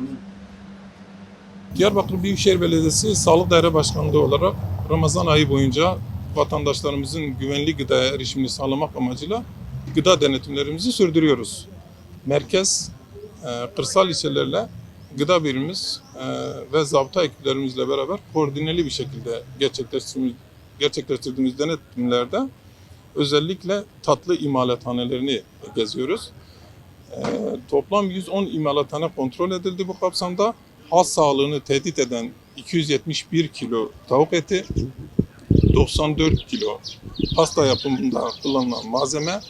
Mm-hmm. Diyarbakır Büyükşehir Belediyesi Sağlık Daire Başkanlığı olarak Ramazan ayı boyunca vatandaşlarımızın güvenli gıdaya erişimini sağlamak amacıyla gıda denetimlerimizi sürdürüyoruz. Merkez, e, kırsal ilçelerle gıda birimimiz e, ve zabıta ekiplerimizle beraber koordineli bir şekilde gerçekleştirdiğimiz, gerçekleştirdiğimiz denetimlerde özellikle tatlı imalathanelerini geziyoruz. E, toplam 110 imalathane kontrol edildi bu kapsamda halk sağlığını tehdit eden 271 kilo tavuk eti, 94 kilo pasta yapımında kullanılan malzeme,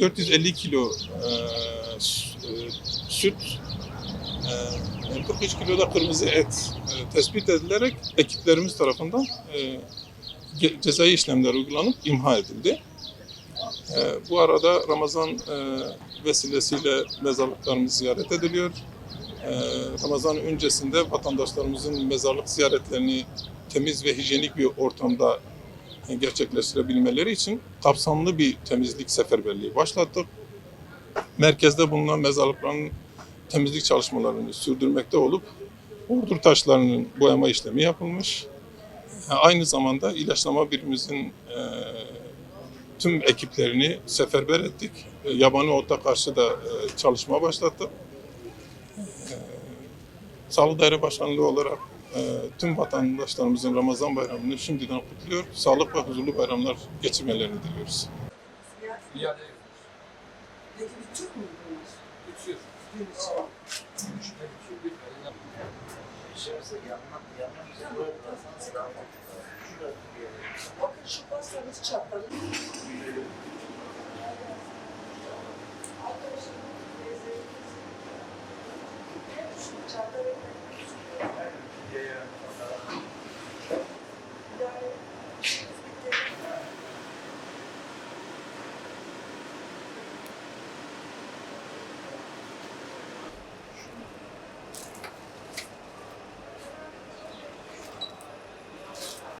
450 kilo e, e, süt, e, 43 kilo da kırmızı et e, tespit edilerek ekiplerimiz tarafından e, cezai işlemler uygulanıp imha edildi. E, bu arada Ramazan e, vesilesiyle mezarlıklarımız ziyaret ediliyor. Ee, Ramazan öncesinde vatandaşlarımızın mezarlık ziyaretlerini temiz ve hijyenik bir ortamda e, gerçekleştirebilmeleri için kapsamlı bir temizlik seferberliği başlattık. Merkezde bulunan mezarlıkların temizlik çalışmalarını sürdürmekte olup ordur taşlarının boyama işlemi yapılmış. Aynı zamanda ilaçlama birimimizin e, tüm ekiplerini seferber ettik. E, Yabani ota karşı da e, çalışma başlattık. Sağlık Daire Başkanlığı olarak e, tüm vatandaşlarımızın Ramazan bayramını şimdiden kutluyor. Sağlık ve huzurlu bayramlar geçirmelerini diliyoruz. İade Peki bunlar? Gün için. Yanmak, yanmak. Bakın şu pastanız çatladı.